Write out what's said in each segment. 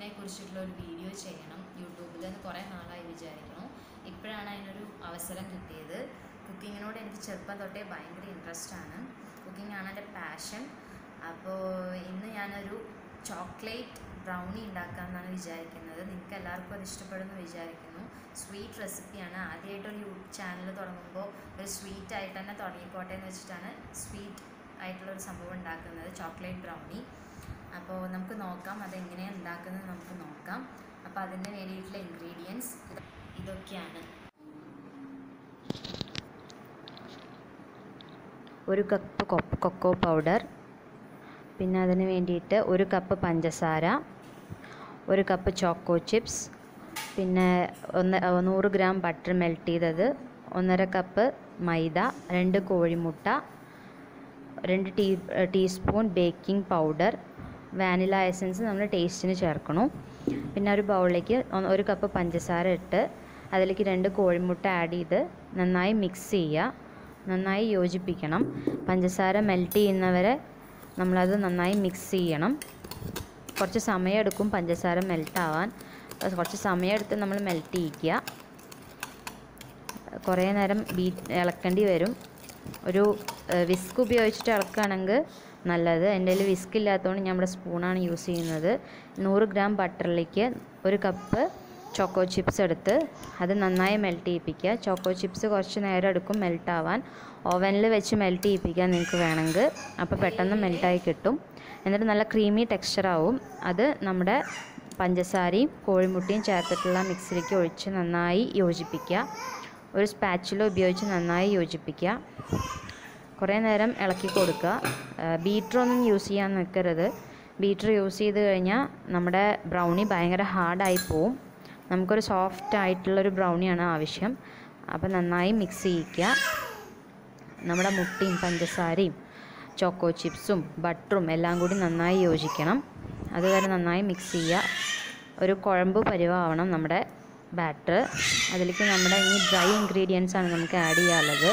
കുക്കിങ്ങിനെ കുറിച്ചിട്ടുള്ള ഒരു വീഡിയോ ചെയ്യണം. യൂട്യൂബിൽ എന്ന് കുറേ നാളായി വിചാരിക്കണം ഇപ്പോഴാണ് അതിനൊരു അവസരം കിട്ടിയത്. കുക്കിങ്ങിനോട് എനിക്ക് ചെറുപ്പം തൊട്ടേ ഭയങ്കര ഇൻട്രസ്റ്റ് ആണ്. കുക്കിംഗ് ആണ് എന്റെ പാഷൻ അപ്പോൾ ഇന്ന് ഞാനൊരു ചോക്ലേറ്റ് ബ്രൗണി ഉണ്ടാക്കാമെന്നാണ് വിചാരിക്കുന്നത്. നിങ്ങൾക്ക് എല്ലാവർക്കും അത് ഇഷ്ടപ്പെടുമെന്ന് വിചാരിക്കുന്നു. സ്വീറ്റ് റെസിപ്പിയാണ് ആദ്യമായിട്ട് ഒരു യൂട്യൂബ് ചാനൽ തുടങ്ങുമ്പോൾ ഒരു സ്വീറ്റ് ആയിട്ട് തന്നെ തുടങ്ങിക്കോട്ടെ എന്ന് വെച്ചിട്ടാണ് സ്വീറ്റ് ആയിട്ടുള്ളൊരു സംഭവം ഉണ്ടാക്കുന്നത്. ചോക്ലേറ്റ് ബ്രൗണി അപ്പോൾ നമുക്ക് നോക്കാം അതെങ്ങനെയാണ് ഉണ്ടാക്കുന്നത് നമുക്ക് നോക്കാം. അപ്പോൾ അതിന് വേണ്ടിയിട്ടുള്ള ഇൻഗ്രീഡിയൻസ് ഇതൊക്കെയാണ്. ഒരു കപ്പ് കൊക്കോ പൗഡർ പിന്നെ അതിന് വേണ്ടിയിട്ട് ഒരു കപ്പ് പഞ്ചസാര ഒരു കപ്പ് ചോക്കോ ചിപ്സ് പിന്നെ ഒന്ന് നൂറ് ഗ്രാം ബട്ടർ മെൽറ്റ് ചെയ്തത് ഒന്നര കപ്പ് മൈദ രണ്ട് കോഴിമുട്ട രണ്ട് tea teaspoon baking powder vanilla essence നമ്മൾ ടേസ്റ്റിന് ചേർക്കണം. പിന്നെ ഒരു ബൗളിലേക്ക് ഒരു കപ്പ് പഞ്ചസാര ഇട്ട് അതിലേക്ക് രണ്ട് കോഴിമുട്ട ആഡ് ചെയ്ത് നന്നായി മിക്സ് ചെയ്യുക. നന്നായി യോജിപ്പിക്കണം. പഞ്ചസാര മെൽറ്റ് ചെയ്യുന്നവരെ നമ്മളത് നന്നായി മിക്സ് ചെയ്യണം. കുറച്ച് സമയമെടുക്കും പഞ്ചസാര മെൽട്ടാവാൻ കുറച്ച് സമയമെടുത്ത് നമ്മൾ മെൽറ്റ് ചെയ്യിക്കുക. കുറേ നേരം ബീ ഇളക്കേണ്ടി വരും. ഒരു വിസ്ക് ഉപയോഗിച്ചിട്ട് ഇളക്കുകയാണെങ്കിൽ നല്ലത്. എന്റെ കയ്യിൽ വിസ്ക് ഇല്ലാത്തതുകൊണ്ട് ഞാൻ ഇവിടെ സ്പൂണാണ് യൂസ് ചെയ്യുന്നത്. നൂറ് ഗ്രാം ബട്ടറിലേക്ക് ഒരു കപ്പ് ചോക്കോ ചിപ്സ് എടുത്ത് അത് നന്നായി മെൽറ്റ് ചെയ്യിപ്പിക്കുക. ചോക്കോ ചിപ്സ് കുറച്ച് നേരം എടുക്കും മെൽറ്റ് ആവാൻ. ഓവനിൽ വെച്ച് മെൽറ്റ് ചെയ്യിപ്പിക്കാൻ നിങ്ങൾക്ക് വേണമെങ്കിൽ. അപ്പോൾ പെട്ടെന്ന് മെൽറ്റായി കിട്ടും. എന്നിട്ട് നല്ല ക്രീമി ടെക്സ്ചർ ആവും. അത് നമ്മുടെ പഞ്ചസാരയും കോഴിമുട്ടയും ചേർത്തിട്ടുള്ള മിക്സിലേക്ക് ഒഴിച്ച് നന്നായി യോജിപ്പിക്കുക. ഒരു സ്പാച്ചില ഉപയോഗിച്ച് നന്നായി യോജിപ്പിക്കുക. കുറേ നേരം ഇളക്കി കൊടുക്കുക. ബീറ്ററൊന്നും യൂസ് ചെയ്യാൻ നിൽക്കരുത്. ബീറ്റർ യൂസ് ചെയ്ത് കഴിഞ്ഞാൽ നമ്മുടെ ബ്രൗണി ഭയങ്കര ഹാർഡായി പോവും. നമുക്കൊരു സോഫ്റ്റ് ആയിട്ടുള്ളൊരു ബ്രൗണിയാണ് ആവശ്യം. അപ്പോൾ നന്നായി മിക്സ് ചെയ്യിക്കുക. നമ്മുടെ മുട്ടയും പഞ്ചസാരയും ചോക്കോ ചിപ്സും ബട്ടറും എല്ലാം കൂടി നന്നായി യോജിക്കണം. അതുവരെ നന്നായി മിക്സ് ചെയ്യുക. ഒരു കുഴമ്പ് പരിവാവണം നമ്മുടെ ബാറ്റർ അതിലേക്ക് നമ്മുടെ ഈ ഡ്രൈ ഇൻഗ്രീഡിയൻസ് ആണ് നമുക്ക് ആഡ് ചെയ്യാനുള്ളത്.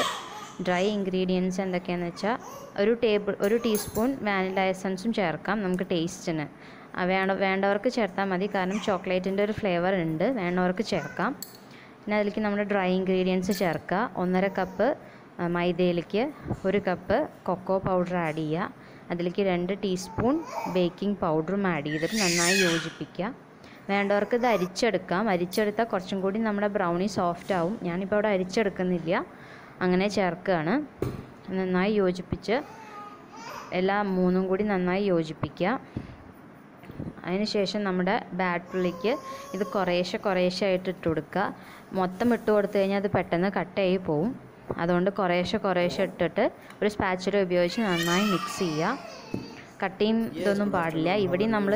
ഡ്രൈ ഇൻഗ്രീഡിയൻസ് എന്തൊക്കെയാണെന്ന് വെച്ചാൽ ഒരു ടേബിൾ ഒരു ടീസ്പൂൺ വാനില എസൻസും ചേർക്കാം നമുക്ക് ടേസ്റ്റിന് വേണ വേണ്ട വേണ്ടവർക്ക് ചേർത്താൽ മതി കാരണം ചോക്ലേറ്റിന്റെ ഒരു ഫ്ലേവർ ഉണ്ട് വേണ്ടവർക്ക് ചേർക്കാം. പിന്നെ അതിലേക്ക് നമ്മുടെ ഡ്രൈ ഇൻഗ്രീഡിയൻസ് ചേർക്കുക. ഒന്നര കപ്പ് മൈദയിലേക്ക് ഒരു കപ്പ് കൊക്കോ പൗഡർ ആഡ് ചെയ്യുക. അതിലേക്ക് രണ്ട് ടീസ്പൂൺ ബേക്കിംഗ് പൗഡറും ആഡ് ചെയ്തിട്ട് നന്നായി യോജിപ്പിക്കുക. വേണ്ടവർക്ക് ഇത് അരിച്ചെടുക്കാം. അരിച്ചെടുത്താൽ കുറച്ചും കൂടി നമ്മുടെ ബ്രൗണി സോഫ്റ്റ് ആവും. ഞാനിപ്പോൾ അവിടെ അരിച്ചെടുക്കുന്നില്ല. അങ്ങനെ ചേർക്കുകയാണ്. നന്നായി യോജിപ്പിച്ച് എല്ലാ മൂന്നും കൂടി നന്നായി യോജിപ്പിക്കുക. അതിനുശേഷം നമ്മുടെ ബാറ്ററിലേക്ക് ഇത് കുറേശ്ശെ കുറേശ്ശെ ആയിട്ട് ഇട്ട് കൊടുക്കുക. മൊത്തം ഇട്ട് കൊടുത്തു കഴിഞ്ഞാൽ അത് പെട്ടെന്ന് കട്ടായി പോവും. അതുകൊണ്ട് കുറേശ്ശെ കുറേശ്ശെ ഇട്ടിട്ട് ഒരു സ്പാച്ചുല ഉപയോഗിച്ച് നന്നായി മിക്സ് ചെയ്യുക. കട്ടിയും ഇതൊന്നും പാടില്ല. ഇവിടെയും നമ്മൾ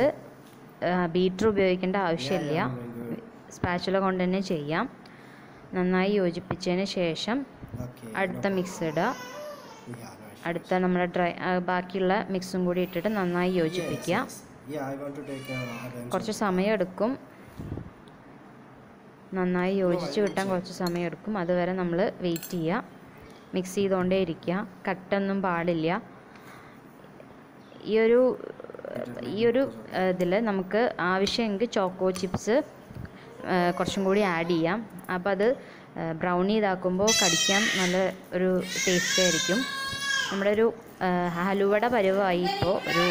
ബീറ്റർ ഉപയോഗിക്കേണ്ട ആവശ്യമില്ല. സ്പാച്ചുല കൊണ്ട് തന്നെ ചെയ്യാം. നന്നായി യോജിപ്പിച്ചതിന് ശേഷം. അടുത്ത മിക്സ് ഇടുക. അടുത്ത നമ്മുടെ ഡ്രൈ ബാക്കിയുള്ള മിക്സും കൂടി ഇട്ടിട്ട് നന്നായി യോജിപ്പിക്കുക. uh, കുറച്ച് സമയം എടുക്കും നന്നായി യോജിച്ച് കിട്ടാൻ കുറച്ച് സമയം എടുക്കും അതുവരെ നമ്മൾ വെയിറ്റ് ചെയ്യുക. മിക്സ് ചെയ്തുകൊണ്ടേ ഇരിക്കുക. കട്ടൊന്നും പാടില്ല. ഈ ഒരു ഈ ഒരു ഇതിൽ നമുക്ക് ആവശ്യമെങ്കിൽ ചോക്കോ ചിപ്സ് കുറച്ചും കൂടി ആഡ് ചെയ്യാം. അപ്പോൾ അത് ബ്രൗണി ഇതാക്കുമ്പോൾ കടിക്കാൻ നല്ല ഒരു ടേസ്റ്റ് ആയിരിക്കും. നമ്മുടെ ഒരു ഹലുവട പരുവായി ഇപ്പോൾ ഒരു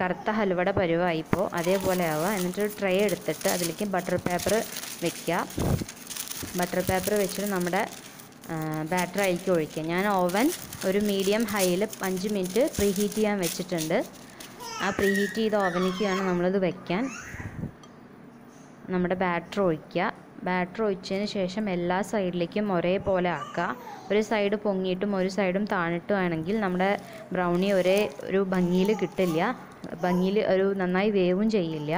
കറുത്ത ഹലുവട പരുവായി ഇപ്പോൾ അതേപോലെ ആവുക എന്നിട്ടൊരു ട്രേ എടുത്തിട്ട് അതിലേക്ക് ബട്ടർ പേപ്പർ വെക്കുക ബട്ടർ പേപ്പർ വെച്ചിട്ട് നമ്മുടെ ബാറ്റർ അതിലേക്ക് ഒഴിക്കുക. ഞാൻ ഓവൻ ഒരു മീഡിയം ഹൈയിൽ അഞ്ച് മിനിറ്റ് പ്രീ ഹീറ്റ് ചെയ്യാൻ വെച്ചിട്ടുണ്ട്. ആ പ്രീ ഹീറ്റ് ചെയ്ത ഓവനിലേക്കാണ് നമ്മളിത് വെക്കാൻ. നമ്മുടെ ബാറ്റർ ഒഴിക്കുക. ബാറ്റർ ഒഴിച്ചതിന് ശേഷം എല്ലാ സൈഡിലേക്കും ഒരേപോലെ ആക്കുക. ഒരു സൈഡ് പൊങ്ങിയിട്ടും ഒരു സൈഡും താണിട്ടുവാണെങ്കിൽ നമ്മുടെ ബ്രൗണി ഒരേ ഒരു ഭംഗിയിൽ കിട്ടില്ല. ഭംഗിയിൽ ഒരു നന്നായി വേവും ചെയ്യില്ല.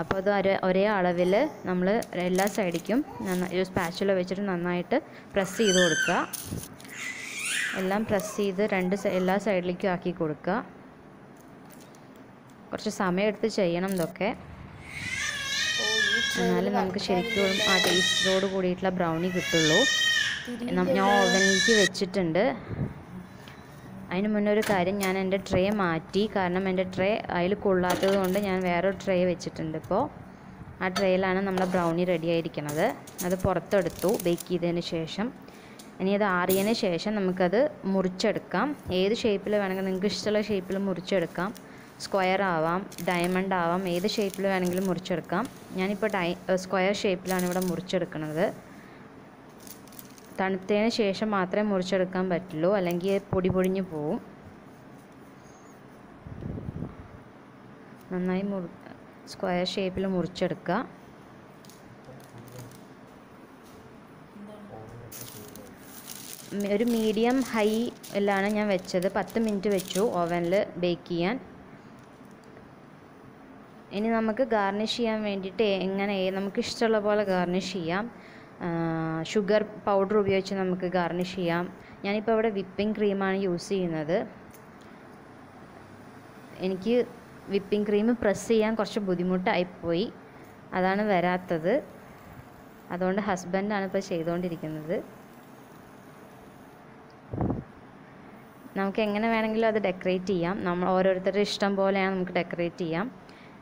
അപ്പോൾ അത് ഒരേ ഒരേ അളവിൽ നമ്മൾ എല്ലാ സൈഡിലേക്കും നന്നായി ഒരു സ്പാച്ചുല വെച്ചിട്ട് നന്നായിട്ട് പ്രസ് ചെയ്ത് കൊടുക്കുക. എല്ലാം പ്രസ് ചെയ്ത് രണ്ട് എല്ലാ സൈഡിലേക്കും ആക്കി കൊടുക്കുക. കുറച്ച് സമയമെടുത്ത് ചെയ്യണം ഇതൊക്കെ. എന്നാലും നമുക്ക് ശരിക്കും ആ ടേസ്റ്റിനോട് കൂടിയിട്ടുള്ള ബ്രൗണി കിട്ടുള്ളൂ. ഞാൻ ഓവനിലേക്ക് വെച്ചിട്ടുണ്ട്. അതിന് മുന്നേ ഒരു കാര്യം ഞാൻ എന്റെ ട്രേ മാറ്റി. കാരണം എന്റെ ട്രേ അതിൽ കൊള്ളാത്തത് കൊണ്ട് ഞാൻ വേറൊരു ട്രേ വെച്ചിട്ടുണ്ട് ഇപ്പോൾ ആ ട്രേയിലാണ് നമ്മുടെ ബ്രൗണി റെഡി ആയിരിക്കുന്നത് അത് പുറത്തെടുത്തു ബേക്ക് ചെയ്തതിന് ശേഷം. ഇനി അത് ആറിയതിന് ശേഷം നമുക്കത് മുറിച്ചെടുക്കാം. ഏത് ഷേപ്പിൽ വേണമെങ്കിൽ നിങ്ങൾക്ക് ഇഷ്ടമുള്ള ഷേപ്പിൽ മുറിച്ചെടുക്കാം. സ്ക്വയർ ആവാം ഡയമണ്ട് ആവാം ഏത് ഷേപ്പിൽ വേണമെങ്കിലും മുറിച്ചെടുക്കാം. ഞാനിപ്പോൾ ഡൈ സ്ക്വയർ ഷേപ്പിലാണ് ഇവിടെ മുറിച്ചെടുക്കുന്നത് തണുത്തതിന് ശേഷം മാത്രമേ മുറിച്ചെടുക്കാൻ പറ്റുള്ളൂ അല്ലെങ്കിൽ പൊടി പൊടിഞ്ഞ് പോവും. നന്നായി മുറി സ്ക്വയർ ഷേപ്പിൽ മുറിച്ചെടുക്കുക. ഒരു മീഡിയം ഹൈ എല്ലാം ഞാൻ വെച്ചത്. പത്ത് മിനിറ്റ് വെച്ചു ഓവനിൽ ബേക്ക് ചെയ്യാൻ. ഇനി നമുക്ക് ഗാർണിഷ് ചെയ്യാൻ വേണ്ടിയിട്ട് എങ്ങനെ നമുക്ക് ഇഷ്ടമുള്ള പോലെ ഗാർണിഷ് ചെയ്യാം. ഷുഗർ പൗഡർ ഉപയോഗിച്ച് നമുക്ക് ഗാർണിഷ് ചെയ്യാം. ഞാനിപ്പോൾ ഇവിടെ വിപ്പിംഗ് ക്രീമാണ് യൂസ് ചെയ്യുന്നത്. എനിക്ക് വിപ്പിംഗ് ക്രീം പ്രസ് ചെയ്യാൻ കുറച്ച് ബുദ്ധിമുട്ടായിപ്പോയി അതാണ് വരാത്തത്. അതുകൊണ്ട് ഹസ്ബൻഡാണ് ഇപ്പോൾ ചെയ്തുകൊണ്ടിരിക്കുന്നത് നമുക്ക് എങ്ങനെ വേണമെങ്കിലും അത് ഡെക്കറേറ്റ് ചെയ്യാം. നമ്മൾ ഓരോരുത്തരുടെ ഇഷ്ടം പോലെയാണ് നമുക്ക് ഡെക്കറേറ്റ് ചെയ്യാം.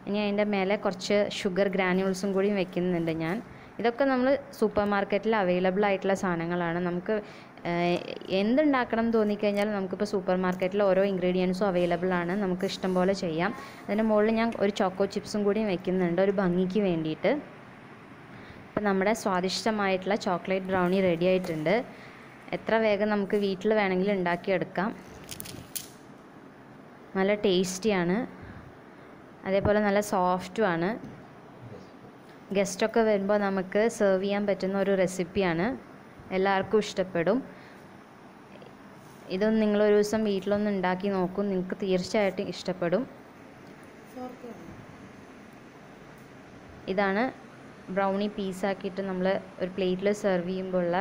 ഇനി അതിന്റെ മേലെ കുറച്ച് ഷുഗർ ഗ്രാനുൾസും കൂടി വെക്കുന്നുണ്ട് ഞാൻ. ഇതൊക്കെ നമ്മൾ സൂപ്പർ മാർക്കറ്റിൽ അവൈലബിൾ ആയിട്ടുള്ള സാധനങ്ങളാണ്. നമുക്ക് എന്തുണ്ടാക്കണം എന്ന് തോന്നിക്കഴിഞ്ഞാൽ നമുക്കിപ്പോൾ സൂപ്പർ മാർക്കറ്റിൽ ഓരോ ഇൻഗ്രീഡിയൻസും അവൈലബിൾ ആണ്. നമുക്ക് ഇഷ്ടം പോലെ ചെയ്യാം. അതിന്റെ മുകളിൽ ഞാൻ ഒരു ചോക്കോ ചിപ്സും കൂടി വെക്കുന്നുണ്ട്. ഒരു ഭംഗിക്ക് വേണ്ടിയിട്ട്. ഇപ്പം നമ്മുടെ സ്വാദിഷ്ടമായിട്ടുള്ള ചോക്ലേറ്റ് ബ്രൗണി റെഡി ആയിട്ടുണ്ട്. എത്ര വേഗം നമുക്ക് വീട്ടിൽ വേണമെങ്കിൽ ഉണ്ടാക്കിയെടുക്കാം. നല്ല ടേസ്റ്റിയാണ് അതേപോലെ നല്ല സോഫ്റ്റുമാണ്. ഗസ്റ്റൊക്കെ വരുമ്പോൾ നമുക്ക് സെർവ് ചെയ്യാൻ പറ്റുന്ന ഒരു റെസിപ്പിയാണ് എല്ലാവർക്കും ഇഷ്ടപ്പെടും. ഇതൊന്ന് നിങ്ങളൊരു ദിവസം വീട്ടിലൊന്ന് ഉണ്ടാക്കി നോക്കും. നിങ്ങൾക്ക് തീർച്ചയായിട്ടും ഇഷ്ടപ്പെടും. ഇതാണ് ബ്രൗണി പീസാക്കിയിട്ട് നമ്മൾ ഒരു പ്ലേറ്റിൽ സെർവ് ചെയ്യുമ്പോഴുള്ള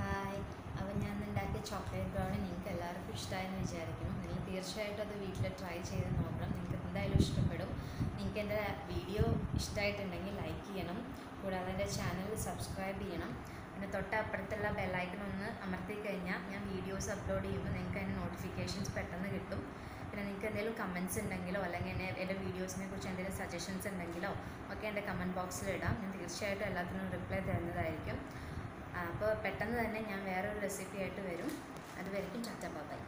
ഹായ് അപ്പം ഞാൻ ഉണ്ടാക്കിയ ചോക്ലേറ്റ് ബ്രൗണി നിങ്ങൾക്ക് എല്ലാവർക്കും ഇഷ്ടമായെന്ന് വിചാരിക്കുന്നു. നിങ്ങൾ തീർച്ചയായിട്ടും അത് വീട്ടിൽ ട്രൈ ചെയ്ത് നോക്കണം. നിങ്ങൾക്ക് എന്തായാലും ഇഷ്ടപ്പെടും. നിങ്ങൾക്ക് എന്റെ വീഡിയോ ഇഷ്ടമായിട്ടുണ്ടെങ്കിൽ ലൈക്ക് ചെയ്യണം. കൂടാതെ എന്റെ ചാനൽ സബ്സ്ക്രൈബ് ചെയ്യണം. പിന്നെ തൊട്ടപ്പുറത്തുള്ള ബെല്ലൈക്കൺ ഒന്ന് അമർത്തി കഴിഞ്ഞാൽ ഞാൻ വീഡിയോസ് അപ്ലോഡ് ചെയ്യുമ്പോൾ നിങ്ങൾക്ക് അതിന്റെ നോട്ടിഫിക്കേഷൻസ് പെട്ടെന്ന് കിട്ടും. പിന്നെ നിങ്ങൾക്ക് എന്തെങ്കിലും കമൻസ് ഉണ്ടെങ്കിലോ അല്ലെങ്കിൽ എന്നെ എന്റെ വീഡിയോസിനെ കുറിച്ച് എന്തെങ്കിലും സജഷൻസ് ഉണ്ടെങ്കിലോ ഒക്കെ എന്റെ കമന്റ് ബോക്സിൽ ഇടാം. ഞാൻ തീർച്ചയായിട്ടും എല്ലാത്തിനും റിപ്ലൈ തരുന്നതായിരിക്കും. അപ്പോൾ പെട്ടെന്ന് തന്നെ ഞാൻ വേറൊരു റെസിപ്പി ആയിട്ട് വരും. അതുവരെയും ചാറ്റ ബൈ